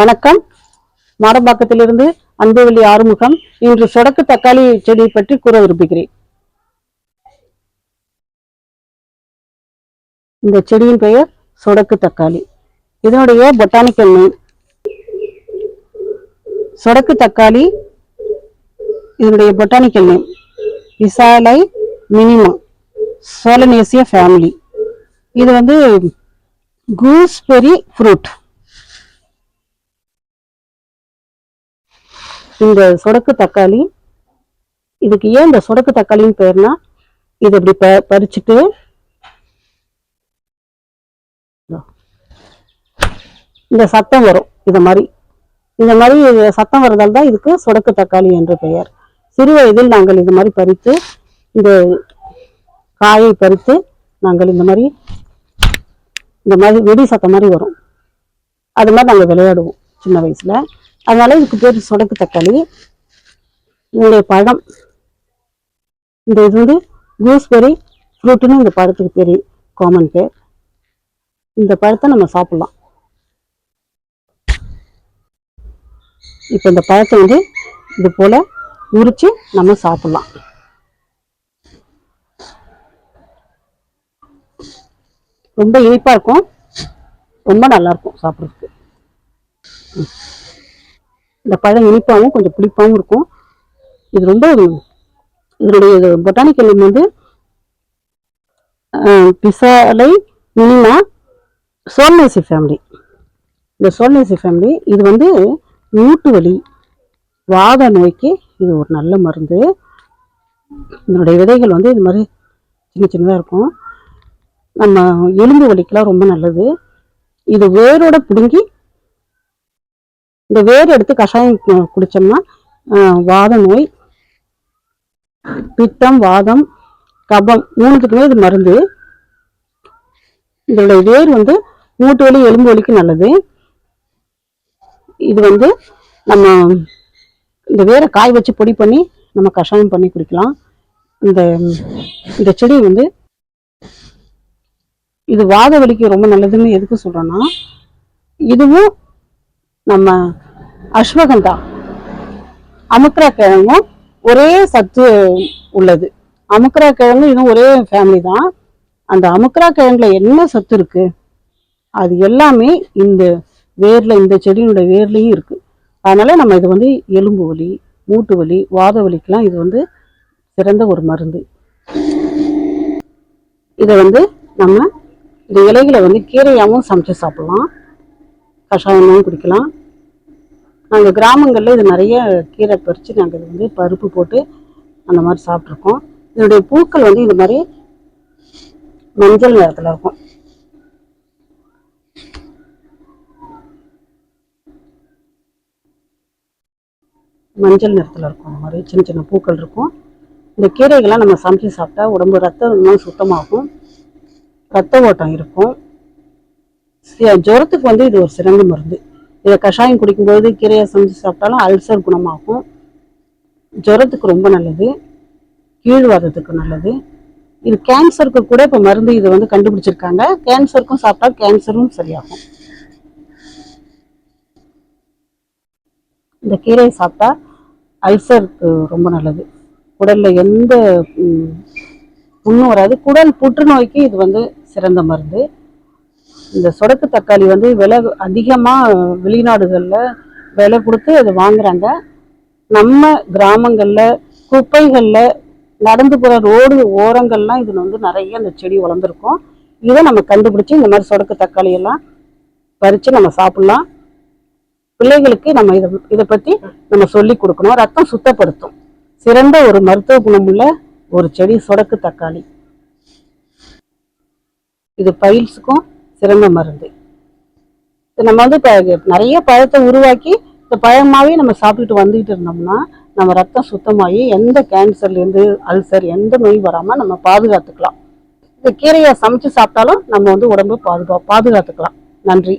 வணக்கம். மாடம்பாக்கத்திலிருந்து அன்புவெளி ஆறுமுகம். இன்று சொடக்கு தக்காளி செடி பற்றி கூற விரும்புகிறேன். இந்த செடியின் பெயர் சொடக்கு தக்காளி. இதனுடைய பொட்டானிக்கல் நேம் சொடக்கு தக்காளி. இதனுடைய பொட்டானிக்கல் நேம் இசாலை மினிமம் சோலனேசிய ஃபேமிலி இது வந்து கூஸ்பெரி ஃப்ரூட் இந்த சொடக்கு தக்காளி இதுக்கு ஏன் இந்த சொடக்கு தக்காளின்னு பேர்னா இது இப்படி ப பறிச்சுட்டு இந்த சத்தம் வரும் இந்த மாதிரி. இந்த மாதிரி சத்தம் வரதால் தான் இதுக்கு சொடக்கு தக்காளி என்று பெயர். சிறு வயதில் நாங்கள் இது மாதிரி பறித்து இந்த காயை பறித்து நாங்கள் இந்த மாதிரி இந்த மாதிரி வெடி சத்தம் மாதிரி வரும். அது மாதிரி நாங்கள் விளையாடுவோம் சின்ன வயசுல. அதனால இதுக்கு பேர் சொடக்கு தக்காளி. இதனுடைய பழம். இந்த இது வந்து கூஸ்பெரி ஃப்ரூட்டுன்னு இந்த பழத்துக்கு பேர் காமன் பேர். இந்த பழத்தை நம்ம சாப்பிடலாம். இப்போ இந்த பழத்தை வந்து இது போல உரிச்சு நம்ம சாப்பிடலாம். ரொம்ப இனிப்பா இருக்கும். ரொம்ப நல்லா இருக்கும் சாப்பிட்றதுக்கு. இந்த பழம் இனிப்பாகவும் கொஞ்சம் புளிப்பாகவும் இருக்கும். இது ரொம்ப இதனுடைய பொட்டானிக்கல் நேம் வந்து பிசாலை மினிமா சோல்னேசி ஃபேமிலி இந்த சோல்னேசி ஃபேமிலி இது வந்து மூட்டு வலி வாத நோய்க்கு இது ஒரு நல்ல மருந்து. இதனுடைய விதைகள் வந்து இது மாதிரி சின்ன சின்னதாக இருக்கும். நம்ம எலும்பு வலிக்கெலாம் ரொம்ப நல்லது. இது வேரோட பிடுங்கி இந்த வேர் எடுத்து கஷாயம் குடிச்சோம்னா ஆஹ், வாத நோய் பித்தம் வாதம் கபம் மூணுத்துக்குமே இது மருந்து. இதோடைய வேர் வந்து மூட்டு வலி எலும்பு வலிக்கு நல்லது. இது வந்து நம்ம இந்த வேரை காய் வச்சு பொடி பண்ணி நம்ம கஷாயம் பண்ணி குடிக்கலாம். இந்த இந்த செடி வந்து இது வாத வலிக்கு ரொம்ப நல்லதுன்னு எதுக்கு சொல்றேன்னா இதுவும் நம்ம அஸ்வகந்தா. அமுக்ரா கிழங்கும் ஒரே சத்து உள்ளது. அமுக்ரா கிழங்கு இதுவும் ஒரே ஃபேமிலி தான். அந்த அமுக்ரா கிழங்குல என்ன சத்து இருக்கு? அது எல்லாமே இந்த வேர்ல இந்த செடியினுடைய வேர்லையும் இருக்கு. அதனால நம்ம இது வந்து எலும்பு வலி மூட்டு வலி வாத வலிக்கெல்லாம் இது வந்து சிறந்த ஒரு மருந்து. இதை வந்து நம்ம இந்த இலைகளை வந்து கீரையாகவும் சமைச்சு சாப்பிடலாம். கஷாயமாகவும் குடிக்கலாம். நாங்கள் கிராமங்களில் இது நிறைய கீரை பறித்து நாங்கள் இது வந்து பருப்பு போட்டு அந்த மாதிரி சாப்பிட்ருக்கோம் இதனுடைய பூக்கள் வந்து இது மாதிரி மஞ்சள் நிறத்தில் இருக்கும். மஞ்சள் நிறத்தில் இருக்கும் அந்த மாதிரி சின்ன சின்ன பூக்கள் இருக்கும். இந்த கீரைகள்லாம் நம்ம சமைச்சு சாப்பிட்டா உடம்பு ரத்தம் சுத்தமாகும். ரத்த ஓட்டம் இருக்கும். ஜுரத்துக்கு வந்து இது ஒரு சிறந்த மருந்து. இதை கஷாயம் குடிக்கும்போது கீரையை சமைச்சு சாப்பிட்டாலும் அல்சர் குணமாகும். ஜுரத்துக்கு ரொம்ப நல்லது. கீழ்வாதத்துக்கு நல்லது. இது கேன்சருக்கு கூட இப்போ மருந்து இது வந்து கண்டுபிடிச்சிருக்காங்க. கேன்சருக்கும் சாப்பிட்டா கேன்சரும் சரியாகும். இந்த கீரையை சாப்பிட்டா அல்சருக்கு ரொம்ப நல்லது. உடல்ல எந்த புண்ணும் வராது. குடல் புற்றுநோய்க்கு இது வந்து சிறந்த மருந்து. இந்த சொடக்கு தக்காளி வந்து விலை அதிகமாக வெளிநாடுகளில் விலை கொடுத்து அதை வாங்குறாங்க. நம்ம கிராமங்களில் குப்பைகளில் நடந்து போகிற ரோடு ஓரங்கள்லாம் இதில் வந்து நிறைய அந்த செடி வளர்ந்துருக்கும். இதை நம்ம கண்டுபிடிச்சி இந்த மாதிரி சொடக்கு தக்காளி எல்லாம் பறித்து நம்ம சாப்பிட்லாம். பிள்ளைகளுக்கு நம்ம இதை இதை பற்றி நம்ம சொல்லி கொடுக்கணும். ரத்தம் சுத்தப்படுத்தும். சிறந்த ஒரு மருத்துவ குணமுள்ள ஒரு செடி சொடக்கு தக்காளி. இது பயில்ஸுக்கும் சிறந்த மருந்து. இது நம்ம வந்து இப்போ நிறைய பழத்தை உருவாக்கி இந்த பழமாவே நம்ம சாப்பிட்டுட்டு வந்துகிட்டு இருந்தோம்னா நம்ம ரத்தம் சுத்தமாகி எந்த கேன்சர்லேருந்து அல்சர் எந்த நோய் வராமல் நம்ம பாதுகாத்துக்கலாம். இந்த கீரையை சமைச்சு சாப்பிட்டாலும் நம்ம வந்து உடம்பு பாதுகா பாதுகாத்துக்கலாம். நன்றி.